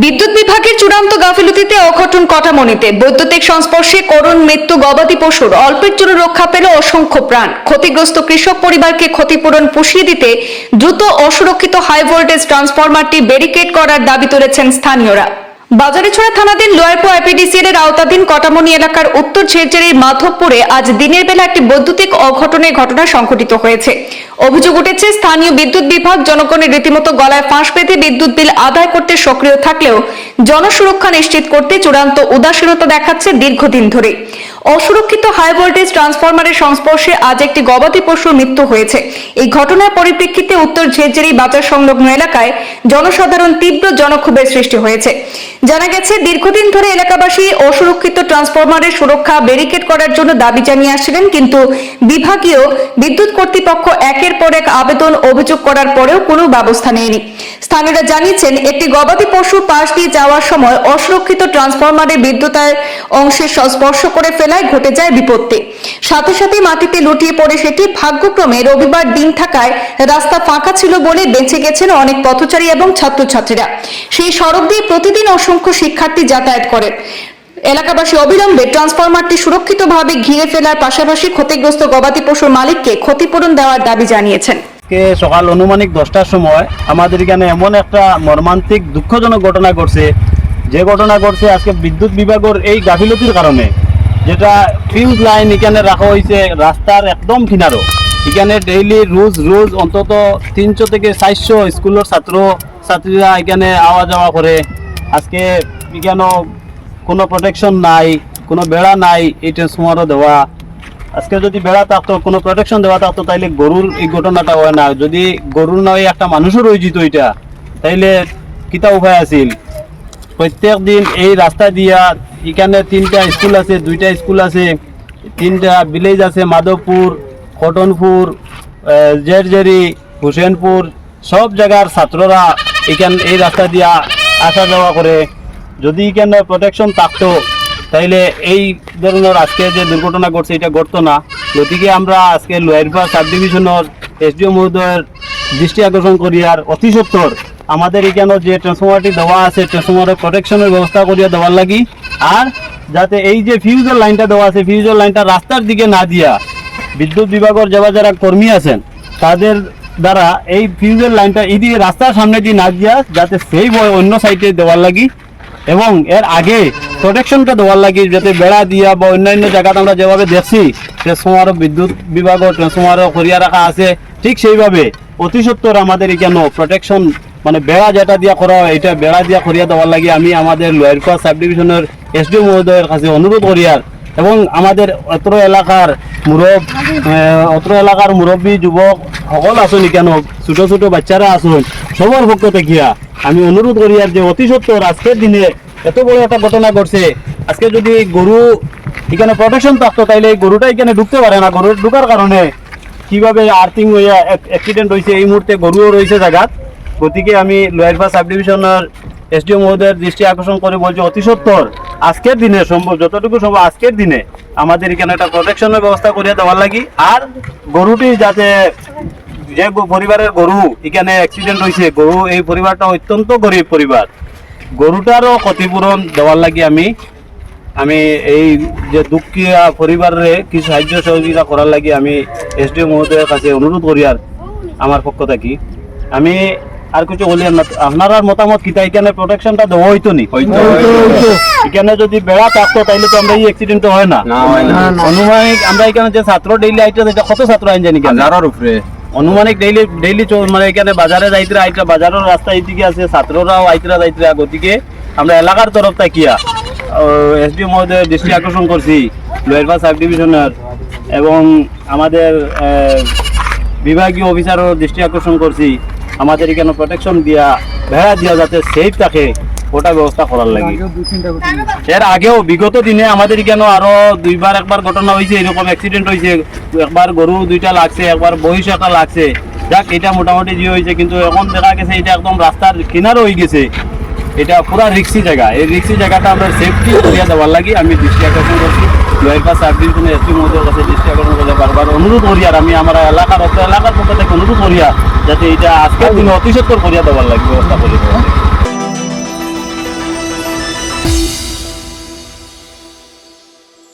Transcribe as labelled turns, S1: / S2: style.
S1: বিদ্যুৎ বিভাগের চূড়ান্ত গাফিলতিতে অঘটন কটামনিতে বৈদ্যুতিক সংস্পর্শে করুণ মৃত্যু গবাদি পশুর। অল্পের জন্য রক্ষা পেল অসংখ্য প্রাণ। ক্ষতিগ্রস্ত কৃষক পরিবারকে ক্ষতিপূরণ পুষিয়ে দিতে দ্রুত অসুরক্ষিত হাই ভোল্টেজ ট্রান্সফরমারটি ব্যারিকেড করার দাবি তুলেছেন স্থানীয়রা। বাজারেছড়া থানাধীন লোয়ারপো আইপিডিসিএল এর আওতাধীন কটামনি এলাকার উত্তর ঝেরঝেরির মাধবপুরে আজ দিনের বেলা একটি বৈদ্যুতিক অঘটনের ঘটনা সংঘটিত হয়েছে। অভিযোগ উঠেছে, স্থানীয় বিদ্যুৎ বিভাগ জনগণের রীতিমতো গলায় ফাঁস পেতে বিদ্যুৎ বিল আদায় করতে সক্রিয় থাকলেও জনসুরক্ষা নিশ্চিত করতে চূড়ান্ত উদাসীনতা দেখাচ্ছে দীর্ঘদিন ধরে। অসুরক্ষিত হাই ভোল্টেজ ট্রান্সফরমারের সংস্পর্শে আজ একটি গবাদি পশুর মৃত্যু হয়েছে। এই ঘটনার পরিপ্রেক্ষিতে উত্তর ঝেরঝেরি বাজার সংলগ্ন এলাকায় জনসাধারণ তীব্র জনক্ষোভের সৃষ্টি হয়েছে। জানা গেছে, দীর্ঘদিন ধরে এলাকাবাসী অসুরক্ষিত ট্রান্সফরমারের সুরক্ষা ব্যারিকেড করার জন্য দাবি জানিয়ে আসছিলেন, কিন্তু বিভাগীয় বিদ্যুৎ কর্তৃপক্ষ একের পর এক আবেদন অভিযোগ করার পরেও কোনো ব্যবস্থা নেয়নি। স্থানীয়রা জানিয়েছেন, একটি গবাদি পশু পাশ দিয়ে যাওয়ার সময় অসুরক্ষিত ট্রান্সফরমারের বিদ্যুতায় অংশের স্পর্শ করে ফেলায় ঘটে যায় বিপত্তি। সাথে সাথে মাটিতে লুটিয়ে পড়ে সেটি। ভাগ্যক্রমে রবিবার দিন থাকায় রাস্তা ফাঁকা ছিল বলে বেঁচে গেছেন অনেক পথচারী এবং ছাত্রছাত্রীরা। সেই সড়ক দিয়ে প্রতিদিন অসংখ্য শিক্ষার্থী যাতায়াত করেন। এলাকাবাসী অবিলম্বে ট্রান্সফরমারটি সুরক্ষিতভাবে ঘিরে ফেলার পাশাপাশি ক্ষতিগ্রস্ত গবাদি পশুর মালিককে ক্ষতিপূরণ দেওয়ার দাবি জানিয়েছেন।
S2: সকাল অনুমানিক দশটার সময় আমাদের এখানে এমন একটা মর্মান্তিক দুঃখজনক ঘটনা ঘটছে। যে ঘটনা ঘটছে, আজকে বিদ্যুৎ বিভাগের এই গাফিলতির কারণে। যেটা ফিউজ লাইন এখানে রাখা হয়েছে, রাস্তার একদম কিনারো। এখানে ডেইলি রোজ রোজ অন্তত তিনশো থেকে চারশো স্কুলের ছাত্র, ছাত্রীরা এখানে আওয়া যাওয়া করে। আজকে এখানে কোনো প্রোটেকশন নাই, কোনো বেড়া নাই, এই ট্রান্সফর্মারও দেওয়া। আজকে যদি বেড়া থাকতো, কোনো প্রোটেকশন দেওয়া থাকতো, তাইলে গরুর এই ঘটনাটা হয় না। যদি গরুর নয় একটা মানুষের যেত এটা। তাইলে কিতা উপায় আছিল? প্রত্যেক দিন এই রাস্তা দিয়া এখানে তিনটা স্কুল আছে, দুইটা স্কুল আছে, তিনটা ভিলেজ আছে, মাধবপুর, কটনপুর জেরজেরি, হুসেনপুর, সব জায়গার ছাত্ররা এখান, এই রাস্তা দিয়া আসা যাওয়া করে। যদি এখানে প্রোটেকশন থাকতো, তাইলে এই ধরনের আজকে যে দুর্ঘটনা ঘটছে, এটা ঘটতো না। গতিকে আমরা আজকে লোয়ারপা সাব ডিভিশনের এসডিও মহোদয়ের দৃষ্টি আকর্ষণ করি আর অতি সত্তর। আমাদের এখানে যে ট্রান্সফরমারটি দেওয়া আছে ট্রান্সফরমারের প্রোটেকশনের ব্যবস্থা করিয়া দেওয়ার লাগি। আর যাতে এই যে ফিউজের লাইনটা দেওয়া আছে ফিউজের লাইনটা রাস্তার দিকে না দিয়া বিদ্যুৎ বিভাগের যারা যারা কর্মী আছেন, তাদের দ্বারা এই ফিউজের লাইনটা এই দিকে রাস্তার সামনে দিয়ে না দিয়া যাতে সেই অন্য সাইডে দেওয়ার লাগি এবং এর আগে প্রোটেকশনটা দেওয়ার লাগি যাতে বেড়া দিয়া বা অন্যান্য জায়গাতে আমরা যেভাবে দেখছি ট্রান্সফর্মার বিদ্যুৎ বিভাগও ট্রান্সফর্মারও করিয়া রাখা আছে, ঠিক সেইভাবে অতি সত্তর আমাদের এখানে প্রোটেকশন মানে বেড়া যেটা দিয়া করা হয়, এটা বেড়া দিয়া করিয়া দেওয়ার লাগে আমি আমাদের লোয়ারপা সাব ডিভিশনের এসডিও মহোদয়ের কাছে অনুরোধ করিয়ার এবং আমাদের অত্র এলাকার মুরব অত্র এলাকার মুরব্বী, যুবক, সকল আসুন কেন, ছোট ছোট বাচ্চারা আসুন সবার পক্ষ দেখিয়া আমি অনুরোধ করি আর যে অতি সত্তর আজকের দিনে এত বড় একটা ঘটনা ঘটছে। আজকে যদি গরু এখানে প্রোটেকশন থাকতো, তাইলে এই গরুটা এখানে ঢুকতে পারে না। গরু ঢুকার কারণে কীভাবে আর্থিং হইয়া অ্যাক্সিডেন্ট হয়েছে এই মুহূর্তে গরুও রয়েছে জায়গাত গতিকে আমি লোয়ারপা সাব ডিভিশনের এসডিও মহোদয়ের দৃষ্টি আকর্ষণ করে বলছি, অতি সত্তর। আজকের দিনে সম্ভব, যতটুকু সম্ভব আজকের দিনে আমাদের এখানে একটা প্রোটেকশনের ব্যবস্থা করিয়া দেওয়ার লাগি। আর গরুটি যাতে যে পরিবারের গরু, এখানে অ্যাক্সিডেন্ট হয়েছে গরু এই পরিবারটা অত্যন্ত গরিব পরিবার। গরুটারও ক্ষতিপূরণ দেওয়ার লাগি আমি আমি এই যে দুঃখিয়া পরিবারে কিছু সাহায্য সহযোগিতা করার লাগি আমি এসডিও মহোদয়ের কাছে অনুরোধ করি আর আমার পক্ষ থাকি। আমি আর কিছু বলি না। আপনার মতামত কিতা এখানে প্রোটেকশনটা দেওয়া হইতো নি। এখানে যদি বেড়া থাকতো তাইলে তো আমরা এই অ্যাক্সিডেন্ট হয় না। অনুমানিক আমরা এখানে যে ছাত্র ডেইলি আইতে এটা কত ছাত্র আইন জানি
S3: হাজারের উপরে।
S2: অনুমানিক ডেইলি ডেইলি মানে এখানে বাজারে যাইতে আইতরা বাজারের রাস্তা এইদিকে আছে ছাত্ররাও আইতরা যাইতরা গতিকে আমরা এলাকার তরফ থাকিয়া এসডি মহোদয়ের দৃষ্টি আকর্ষণ করছি লোয়ারপা সাব ডিভিশনের এবং আমাদের বিভাগীয় অফিসারও দৃষ্টি আকর্ষণ করছি। আমাদের এখানে প্রোটেকশন দিয়া ভেড়া দিয়া যাতে সেফ থাকে ওটা ব্যবস্থা করার লাগে। এর আগেও বিগত দিনে আমাদের এখানে আরও দুইবার একবার ঘটনা হয়েছে এরকম অ্যাক্সিডেন্ট হয়েছে একবার গরু দুইটা লাগছে একবার বহিষ একটা লাগছে। যাক এটা মোটামুটি যে হয়েছে কিন্তু এখন দেখা গেছে এটা একদম রাস্তার কিনারে হয়ে গেছে। এটা পুরা রিক্সি জায়গা। এই রিক্সি জায়গাটা আমরা সেফটি করিয়া দেওয়ার লাগি, আমি দৃষ্টি আকর্ষণ করছি। লোয়ারপা সার্ভিস ডিভিশনের এসপি মহোদয়ের কাছে দৃষ্টি আকর্ষণ করতে বারবার অনুরোধ করি আর আমি আমার এলাকার অত এলাকার পক্ষ থেকে অনুরোধ করিয়া যাতে এটা আজকের দিনে অতি সত্তর করিয়া দেওয়ার লাগে ব্যবস্থা করি